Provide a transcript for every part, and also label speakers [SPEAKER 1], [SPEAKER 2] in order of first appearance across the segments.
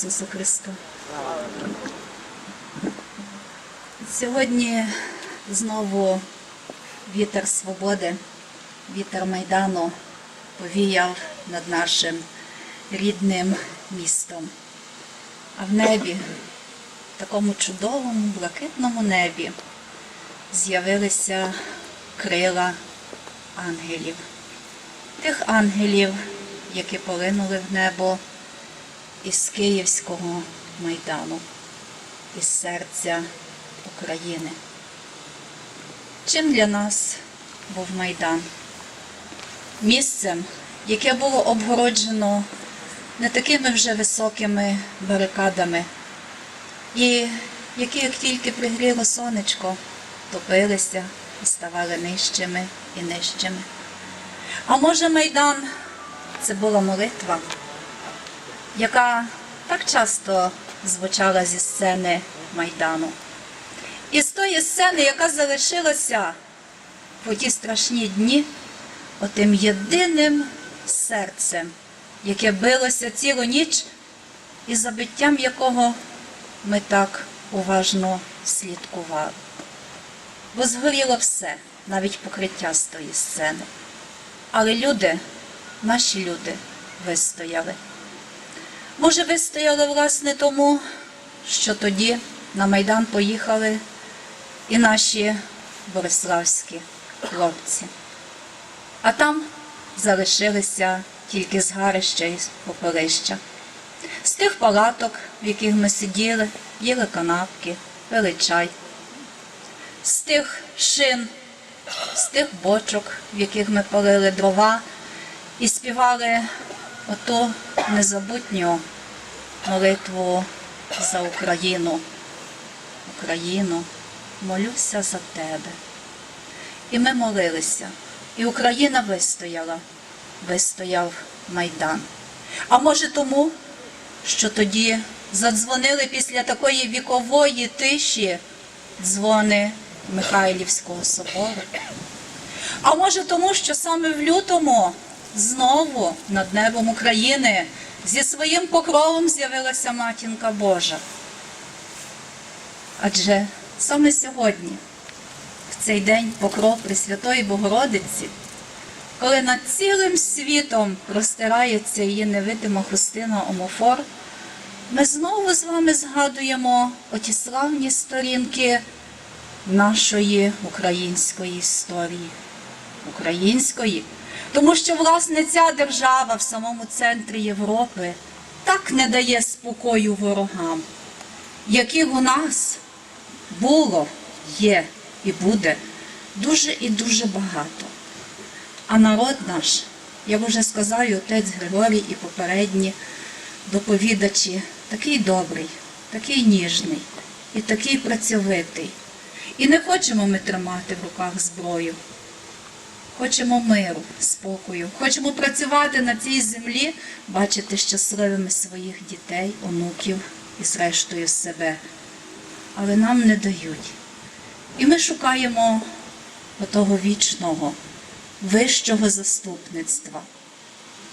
[SPEAKER 1] Ісусу Христу. Сьогодні знову вітер свободи, вітер Майдану повіяв над нашим рідним містом. А в небі, в такому чудовому, блакитному небі, з'явилися крила ангелів. Тих ангелів, які полинули в небо із Київського майдану, із серця України. Чим для нас був Майдан? Місцем, яке було обгороджено не такими вже високими барикадами, і які, як тільки пригріло сонечко, топилися і ставали нижчими і нижчими. А може, Майдан це була молитва, яка так часто звучала зі сцени Майдану. І з тої сцени, яка залишилася по ті страшні дні, отим єдиним серцем, яке билося цілу ніч, і за биттям якого ми так уважно слідкували. Бо згоріло все, навіть покриття з тої сцени. Але люди, наші люди, вистояли. Може, вистояли, власне, тому, що тоді на Майдан поїхали і наші бориславські хлопці. А там залишилися тільки згарища і попелища. З тих палаток, в яких ми сиділи, їли канапки, пили чай, з тих шин, з тих бочок, в яких ми палили дрова і співали оту незабутню молитву за Україну. Україну, молюся за тебе. І ми молилися. І Україна вистояла, вистояв Майдан. А може тому, що тоді задзвонили після такої вікової тиші дзвони Михайлівського собору. А може тому, що саме в лютому знову над небом України зі своїм покровом з'явилася матінка Божа. Адже саме сьогодні, в цей день покров Пресвятої Богородиці, коли над цілим світом розтирається її невидима хустина Омофор, ми знову з вами згадуємо оті славні сторінки нашої української історії. Української, тому що, власне, ця держава в самому центрі Європи так не дає спокою ворогам, яких у нас було, є і буде дуже і дуже багато. А народ наш, як вже сказав і отець Григорій і попередні доповідачі, такий добрий, такий ніжний і такий працьовитий. І не хочемо ми тримати в руках зброю. Хочемо миру, спокою, хочемо працювати на цій землі, бачити щасливими своїх дітей, онуків і зрештою себе. Але нам не дають. І ми шукаємо отого вічного, вищого заступництва,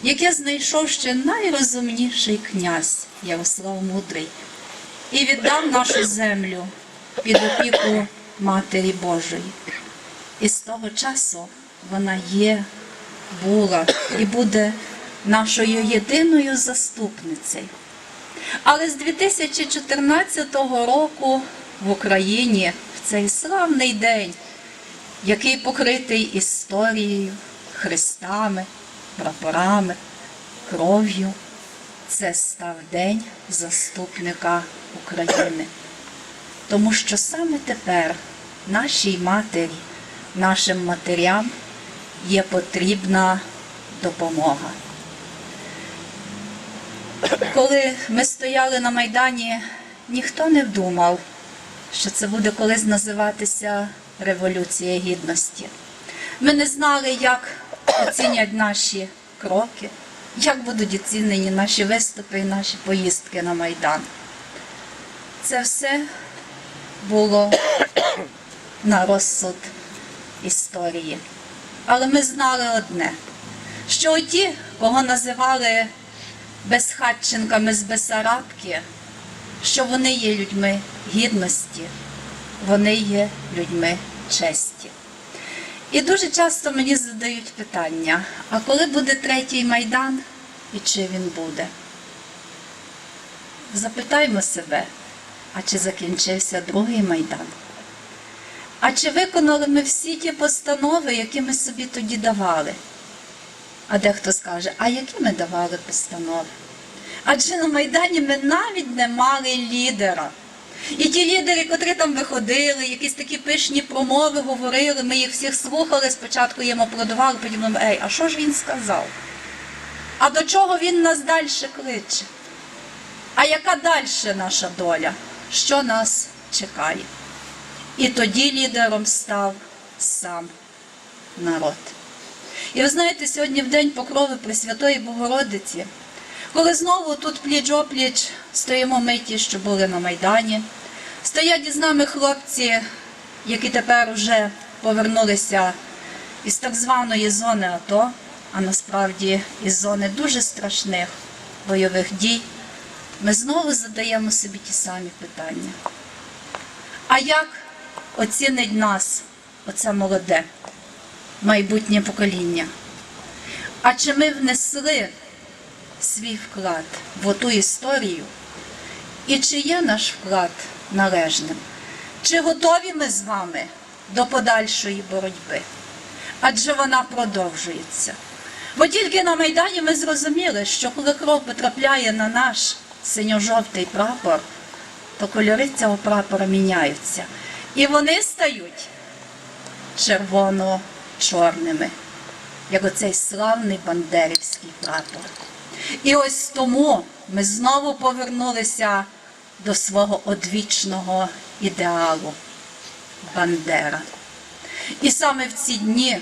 [SPEAKER 1] яке знайшов ще найрозумніший князь Ярослав Мудрий і віддав нашу землю під опіку Матері Божої. І з того часу вона є, була і буде нашою єдиною заступницею. Але з 2014 року в Україні в цей славний день, який покритий історією, хрестами, прапорами, кров'ю, це став День заступника України. Тому що саме тепер нашій матері, нашим матерям є потрібна допомога. Коли ми стояли на Майдані, ніхто не думав, що це буде колись називатися Революція Гідності. Ми не знали, як оцінять наші кроки, як будуть оцінені наші виступи і наші поїздки на Майдан. Це все було на розсуд історії. Але ми знали одне, що ті, кого називали безхатченками з Бесарабки, що вони є людьми гідності, вони є людьми честі. І дуже часто мені задають питання: а коли буде третій майдан і чи він буде? Запитаймо себе, а чи закінчився другий майдан? А чи виконали ми всі ті постанови, які ми собі тоді давали? А дехто скаже, а які ми давали постанови? Адже на Майдані ми навіть не мали лідера. І ті лідери, котрі там виходили, якісь такі пишні промови говорили, ми їх всіх слухали, спочатку їм аплодували, потім думали, ей, а що ж він сказав? А до чого він нас далі кличе? А яка далі наша доля? Що нас чекає? І тоді лідером став сам народ. І ви знаєте, сьогодні в день покрови Пресвятої Богородиці, коли знову тут пліч-опліч стоїмо ми ті, що були на Майдані, стоять із нами хлопці, які тепер вже повернулися із так званої зони АТО, а насправді із зони дуже страшних бойових дій, ми знову задаємо собі ті самі питання. А як оцінить нас оце молоде майбутнє покоління? А чи ми внесли свій вклад в оту історію? І чи є наш вклад належним? Чи готові ми з вами до подальшої боротьби? Адже вона продовжується. Бо тільки на Майдані ми зрозуміли, що коли кров потрапляє на наш синьо-жовтий прапор, то кольори цього прапора міняються. І вони стають червоно-чорними, як оцей славний бандерівський прапор. І ось тому ми знову повернулися до свого одвічного ідеалу Бандера. І саме в ці дні,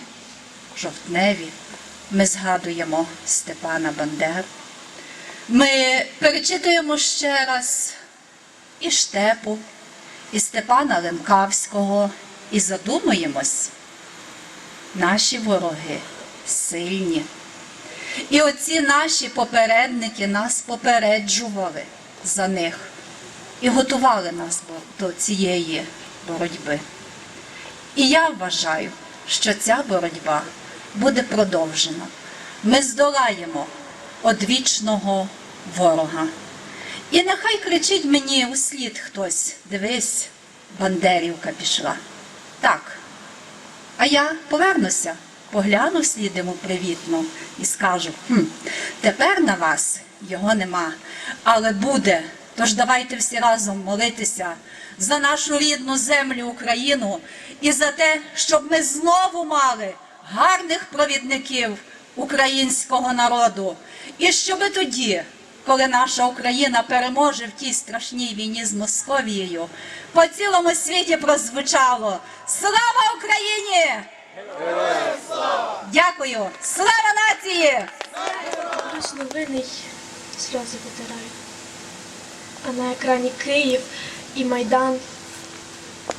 [SPEAKER 1] жовтневі, ми згадуємо Степана Бандеру. Ми перечитуємо ще раз і Штепу, і Степана Лемкавського, і задумуємось, наші вороги сильні. І оці наші попередники нас попереджували за них і готували нас до цієї боротьби. І я вважаю, що ця боротьба буде продовжена. Ми здолаємо одвічного ворога. І нехай кричить мені у слід хтось, дивись, Бандерівка пішла. Так. А я повернуся, погляну слід йому привітно і скажу: хм, тепер на вас його нема, але буде. Тож давайте всі разом молитися за нашу рідну землю Україну і за те, щоб ми знову мали гарних провідників українського народу. І щоб тоді, коли наша Україна переможе в тій страшній війні з Московією, по цілому світі прозвучало Слава Україні! Дякую! Слава нації!
[SPEAKER 2] Винний сльози витираю. А на екрані Київ і Майдан.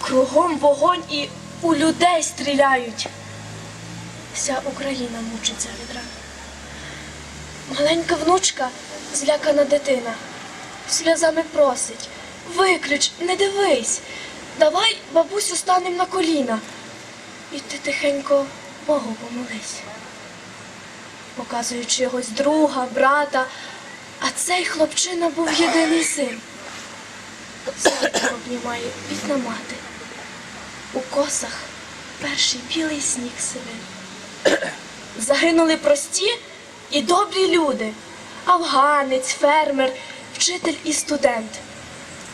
[SPEAKER 2] Кругом вогонь і у людей стріляють. Вся Україна мучиться від ран. Маленька внучка, злякана дитина, сльозами просить. Виключ, не дивись. Давай, бабусю, станем на коліна. І ти тихенько Богу помолись показуючи йогось друга, брата. А цей хлопчина був єдиний син. Серце обнімає бідна мати. У косах перший білий сніг сивий. Загинули прості і добрі люди. Афганець, фермер, вчитель і студент.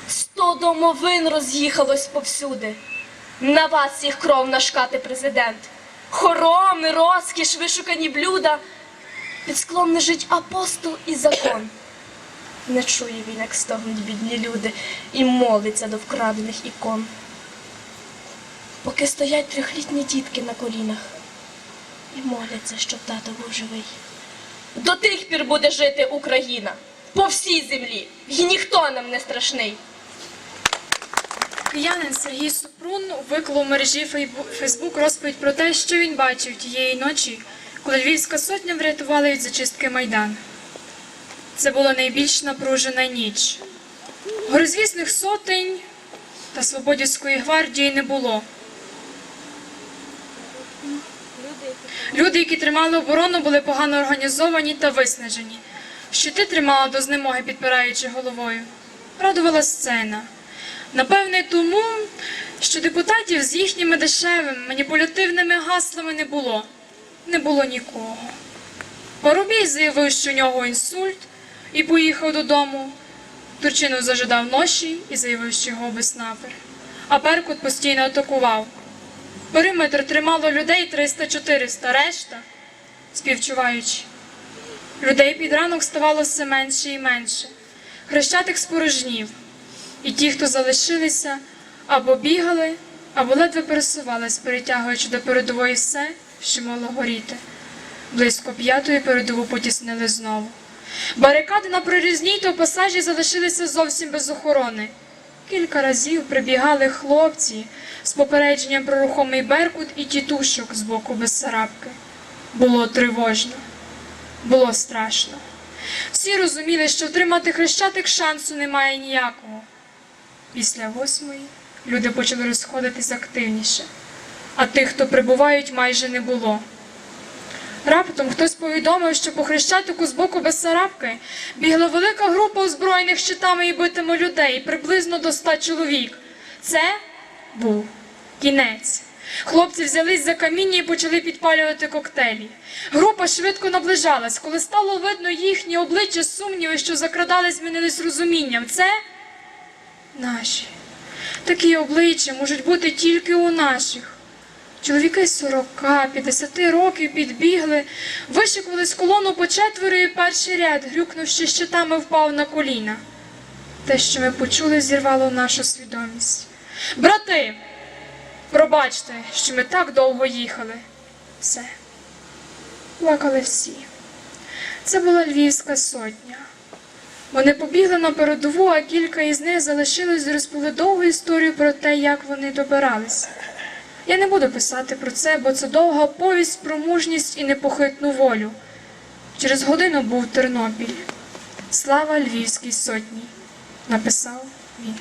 [SPEAKER 2] Сто домовин роз'їхалось повсюди. На вас їх кров нашкати президент. Хороми, розкіш, вишукані блюда. Під склом лежить апостол і закон. Не чує він, як стогнуть бідні люди, і молиться до вкрадених ікон. Поки стоять трьохлітні дітки на колінах і моляться, щоб тато був живий. До тих пір буде жити Україна по всій землі, і ніхто нам не страшний.
[SPEAKER 3] Киянин Сергій Супрун виклав у мережі Фейсбук розповідь про те, що він бачив тієї ночі, коли Львівська сотня врятувала від зачистки Майдан. Це була найбільш напружена ніч. Горизвісних сотень та Свободівської гвардії не було. Люди, які тримали оборону, були погано організовані та виснажені. Щити тримала до знемоги, підпираючи головою. Радувала сцена. Напевне, тому, що депутатів з їхніми дешевими маніпулятивними гаслами не було. Не було нікого. Парубій заявив, що у нього інсульт, і поїхав додому. Турчинов зажидав ноші і заявив, що його безснапер. А Беркут постійно атакував. Периметр тримало людей 300-400, решта співчуваючи. Людей під ранок ставало все менше і менше. Хрещатик спорожнів, і ті, хто залишилися, або бігали, або ледве пересувались, перетягуючи до передової все, що могло горіти. Близько п'ятої передову потіснили знову. Барикади на прорізній то пасажі залишилися зовсім без охорони. Кілька разів прибігали хлопці з попередженням про рухомий беркут і тітушок з боку Бессарабки. Було тривожно, було страшно. Всі розуміли, що втримати хрещатик шансу немає ніякого. Після восьмої люди почали розходитись активніше, а тих, хто прибувають, майже не було. Раптом хтось повідомив, що по хрещатику з боку Бессарабки бігла велика група озброєних щитами і битими людей, приблизно до ста чоловік. Це був кінець. Хлопці взялись за каміння і почали підпалювати коктейлі. Група швидко наближалась. Коли стало видно їхні обличчя, сумніви, що закрадались, змінились розумінням. Це наші. Такі обличчя можуть бути тільки у наших. Чоловіки 40-50 років підбігли, вишикувались в колону по четверо і перший ряд, грюкнувши щитами, впав на коліна. Те, що ми почули, зірвало нашу свідомість. Брати, пробачте, що ми так довго їхали. Все. Плакали всі. Це була Львівська сотня. Вони побігли на передову, а кілька із них залишилось довгу історію про те, як вони добиралися. Я не буду писати про це, бо це довга повість про мужність і непохитну волю. Через годину був Тернопіль. Слава Львівській сотні, написав він.